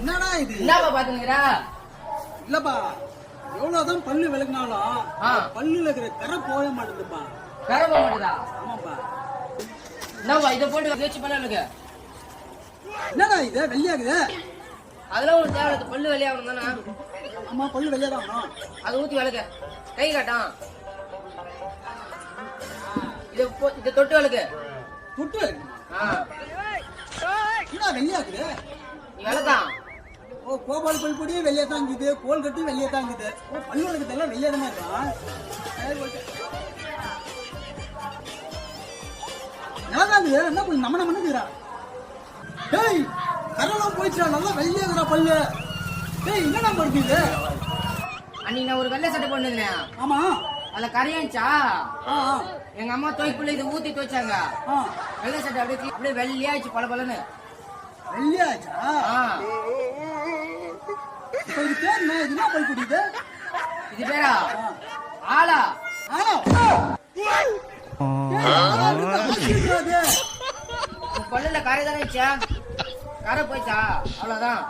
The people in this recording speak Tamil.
என்னடா இது? என்னப்பா பாத்துக்கிறா இல்லப்பா எவ்வளவுதான் பல்லு விளக்குனாலும். பல்லுல இருக்கிற கரை போக மாட்டேங்குதுப்பா. கரை போக மாட்டேதா? ஆமாப்பா. என்னப்பா இதை போட்டு வச்சு பண்ண எனக்கு என்னடா இது? வெள்ளையாகுது? அதெல்லாம் ஒரு தேவை. பல்லு வெளியாகணும் தானே ஆமா பல்லு வெள்ளையாதான் அதை ஊத்தி வளர்க்க. கை காட்டான். இதை இதை தொட்டு வளர்க்க. தொட்டு ஆ. என்ன வெள்ளையாகுது? கோபால் பல் பொடியே வெளியே தாங்குது கோல் கட்டி வெளியே தாங்குது. ஓ பல்லு விளக்கத்தெல்லாம் வெளியே தானே இருக்கான் சரி, ஓகே. நல்லா தாங்குது. என்ன போய் நம்ம நம்ம பண்ணுறா டேய் கரெல்லாம் போயிடுச்சா நல்லா வெள்ளையாகுறா பல்லு. டேய் என்னடா படுத்துது அன்னைக்கு நான் ஒரு வெள்ளை சட்டை போட்டுருந்தேன் ஆமா. அதுல கரையாச்சா எங்க அம்மா துவைக்குள்ள இதை ஊத்தி துவைச்சாங்க. வெள்ளை சட்டை அப்படியே அப்படியே வெள்ளையாச்சு பல பலன்னு வெள்ளையாச்சா இது பேர் என்ன இது என்ன பல் குடிக்குது இது பேரா ஆளா ஆனா பல்லுல கரை தானே கரை போயிச்சா அவ்வளவுதான்.